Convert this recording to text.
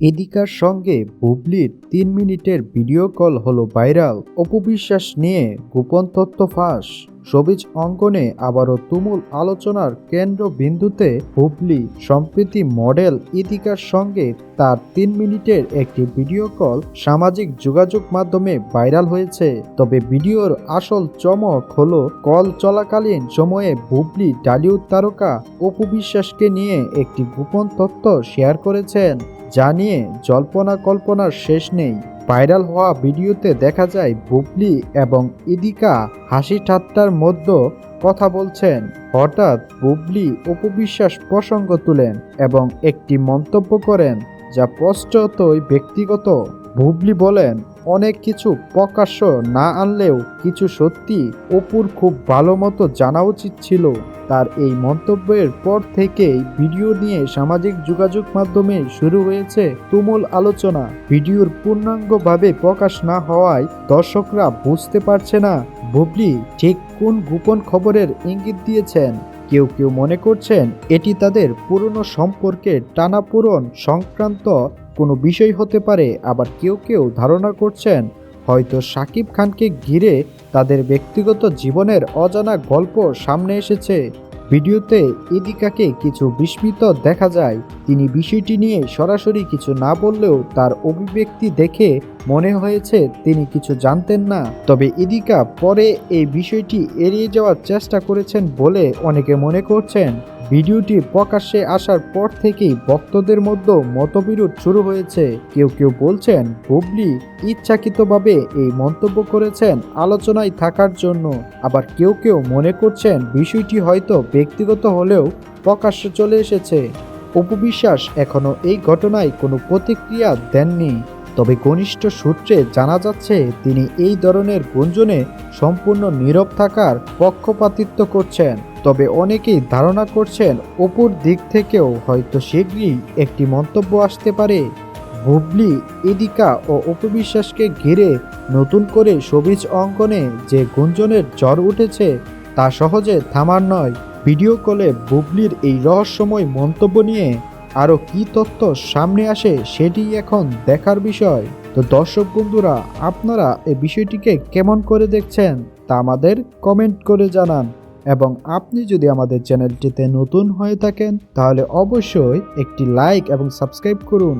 এদিকার সঙ্গে বুবলির তিন মিনিটের ভিডিও কল হলো ভাইরাল। অপবিশ্বাস নিয়ে গোপন তথ্য ফাঁস। সবিজ অঙ্গনে আবারও তুমুল আলোচনার কেন্দ্রবিন্দুতে হুবলি সম্প্রীতি মডেল ইদিকার সঙ্গে তার তিন মিনিটের একটি ভিডিও কল সামাজিক যোগাযোগ মাধ্যমে ভাইরাল হয়েছে। তবে ভিডিওর আসল চমক হলো কল চলাকালীন সময়ে বুবলি ডালিউড তারকা অপু বিশ্বাসকে নিয়ে একটি গোপন তথ্য শেয়ার করেছেন। যা নিয়ে জল্পনা কল্পনার শেষ নেই। ভাইরাল হওয়া ভিডিওতে দেখা যায় বুবলি এবং ইদিকা হাসি ঠাট্টার মধ্যে কথা বলছেন। হঠাৎ বুবলি উপবিশ্বাস প্রসঙ্গ তুলেন এবং একটি মন্তব্য করেন যা স্পষ্টতই ব্যক্তিগত। বুবলি বলেন অনেক কিছু প্রকাশ্য না আনলেও কিছু সত্যি অপুর খুব ভালো মতো জানা উচিত ছিল। তার এই মন্তব্যের পর থেকেই ভিডিও নিয়ে সামাজিক যোগাযোগ মাধ্যমে শুরু হয়েছে তুমুল আলোচনা। ভিডিওর পূর্ণাঙ্গভাবে প্রকাশ না হওয়ায় দর্শকরা বুঝতে পারছে না, বুবলি ঠিক কোন গোপন খবরের ইঙ্গিত দিয়েছেন? কেউ কেউ মনে করছেন এটি তাদের পুরনো সম্পর্কে টানাপূরণ সংক্রান্ত কোনো বিষয় হতে পারে, আবার কেউ কেউ ধারণা করছেন, হয়তো সাকিব খানকে ঘিরে তাদের ব্যক্তিগত জীবনের অজানা গল্প সামনে এসেছে। ভিডিওতে ইদিকাকে কিছু বিস্মিত দেখা যায়। তিনি বিষয়টি নিয়ে সরাসরি কিছু না বললেও তার অভিব্যক্তি দেখে মনে হয়েছে তিনি কিছু জানতেন না। তবে ইদিকা পরে এই বিষয়টি এড়িয়ে যাওয়ার চেষ্টা করেছেন বলে অনেকে মনে করছেন। ভিডিওটি প্রকাশ্যে আসার পর থেকেই ভক্তদের মধ্যে মতবিরোধ শুরু হয়েছে। কেউ কেউ বলছেন বুবলি ইচ্ছাকৃতভাবে এই মন্তব্য করেছেন আলোচনায় থাকার জন্য। আবার কেউ কেউ মনে করছেন, বিষয়টি হয়তো ব্যক্তিগত হলেও প্রকাশ্যে চলে এসেছে। অপবিশ্বাস এখনও এই ঘটনায় কোনো প্রতিক্রিয়া দেননি। তবে ঘনিষ্ঠ সূত্রে জানা যাচ্ছে, তিনি এই ধরনের গুঞ্জনে সম্পূর্ণ নীরব থাকার পক্ষপাতিত্ব করছেন। তবে অনেকেই ধারণা করছেন, অপুর দিক থেকেও হয়তো শীঘ্রই একটি মন্তব্য আসতে পারে। বুবলি, এদিকা ও অপবিশ্বাসকে ঘিরে নতুন করে সবিজ অঙ্কনে যে গুঞ্জনের জ্বর উঠেছে, তা সহজে থামার নয়। ভিডিও কলে বুবলির এই রহস্যময় মন্তব্য নিয়ে আরও কী তথ্য সামনে আসে সেটি এখন দেখার বিষয়। তো দর্শক বন্ধুরা, আপনারা এই বিষয়টিকে কেমন করে দেখছেন তা আমাদের কমেন্ট করে জানান এবং আপনি যদি আমাদের চ্যানেলটিতে নতুন হয়ে থাকেন তাহলে অবশ্যই একটি লাইক এবং সাবস্ক্রাইব করুন।